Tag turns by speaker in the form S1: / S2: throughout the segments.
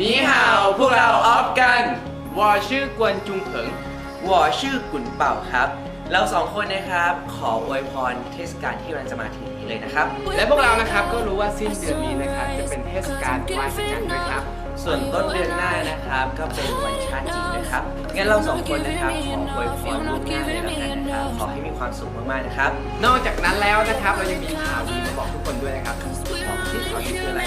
S1: นี่ฮาวพวกเราออฟกัน วอชื่อกวนจุงเผิง
S2: วอชื่อกุนเป่าครับ เราสองคนนะครับ ขออวยพรเทศกาลที่กำลังจะมาถึงนี้เลยนะครับ
S1: และพวกเรานะครับก็รู้ว่าสิ้นเดือนนี้นะครับจะเป็นเทศกาลไหว้พระจันทร์ด้วยครับ
S2: ส่วนต้นเดือนหน้านะครับก็เป็นวันชาติจีนนะครับ งั้นเราสองคนนะครับขออวยพรล่วงหน้าเลยแล้วกันนะครับ ขอให้มีความสุขมากๆนะครับ
S1: นอกจากนั้นแล้วนะครับเรายังมีข่าวดีมาบอกทุกคนด้วยนะครับบอกที่ข่าวดีคืออะไร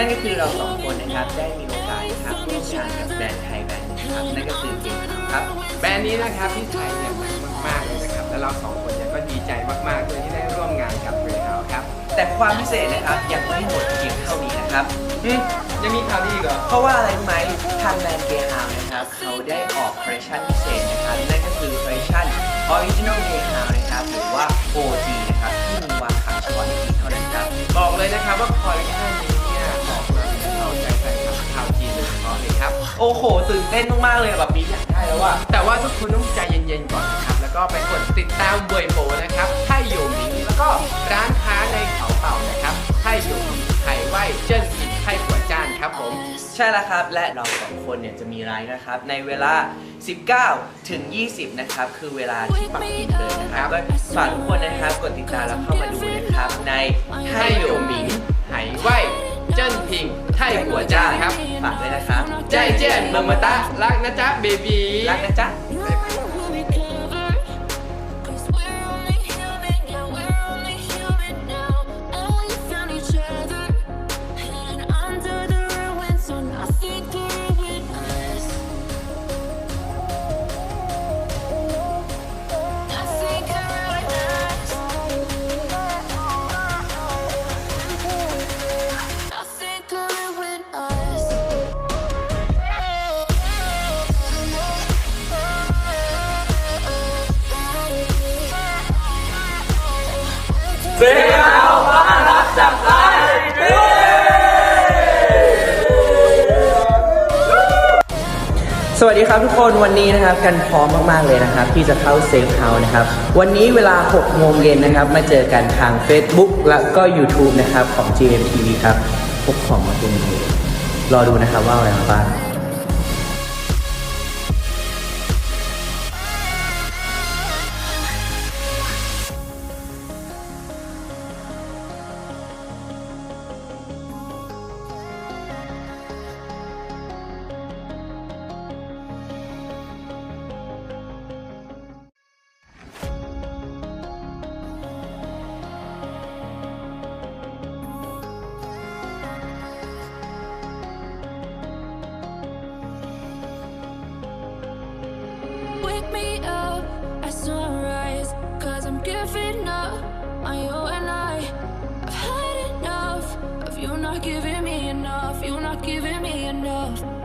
S2: นั่นก็คือเราสองคนนะครับได้มีโอกาสนะครับร่วมงานกับแบรนด์ไทยแบรนด์หนึงครับนั่นก็คือเกมครับ
S1: แบรนด์นี้นะครับที่ไทยเนี่ยดังมากๆเลยนะครับและเราสองคนเนี่ยก็ดีใจมากๆเลยที่ได้ร่วมงานกับเรเฮาครับ
S2: แต่ความพิเศษนะครับยังไม่หมดเพียงเท่านี้นะครับ
S1: อืมยังมีข่าวดีอีกเหรอ
S2: เพราะว่าอะไรรู้ไหมทางแบรนด์เกฮาวนะครับเขาได้ออกคอลเลคชันพิเศษนะครับนั่นก็คือคอลเลคชัน Original g a y h o u นะครับหรือว่า OG
S1: โอ้
S2: โหตื่นเต้นมากๆเลยแบบปีอยากได้แล้วอะ
S1: แต่ว่าทุกคนต้องใจเย็นๆก่อนนะครับ แล้วก็ไปกดติดตามเวยโปนะครับไทยโยหมิงแล้วก็ร้านค้าในเขาเต่านะครับไทยโยหมิงไทยไหวเจิ้นผิดไทยหัวจ้านครับผม
S2: ใช่แล้วครับ และเราสองคนเนี่ยจะมีไลฟ์นะครับ ในเวลา 19 ถึง 20 นะครับ คือเวลาที่ปักกิ่งเลยนะครับก็ฝากทุกคนนะครับกดติดตามแล้วเข้ามาดูนะครับใน
S1: ใจเจียนมามาตะรักนะจ๊ะเบบี
S2: รักนะจ๊ะ สวัสดีครับทุกคนวันนี้นะครับกันพร้อมมากๆเลยนะครับ ที่จะเข้าเซฟเฮาส์นะครับ วันนี้เวลา 6 โมงเย็นนะครับ มาเจอกันทาง Facebook และก็ YouTube นะครับ ของ GMTV ครับพวกของมาเต็มเลยรอดูนะครับว่าอะไรมาบ้าง
S3: You're not giving me enough. You're not giving me enough.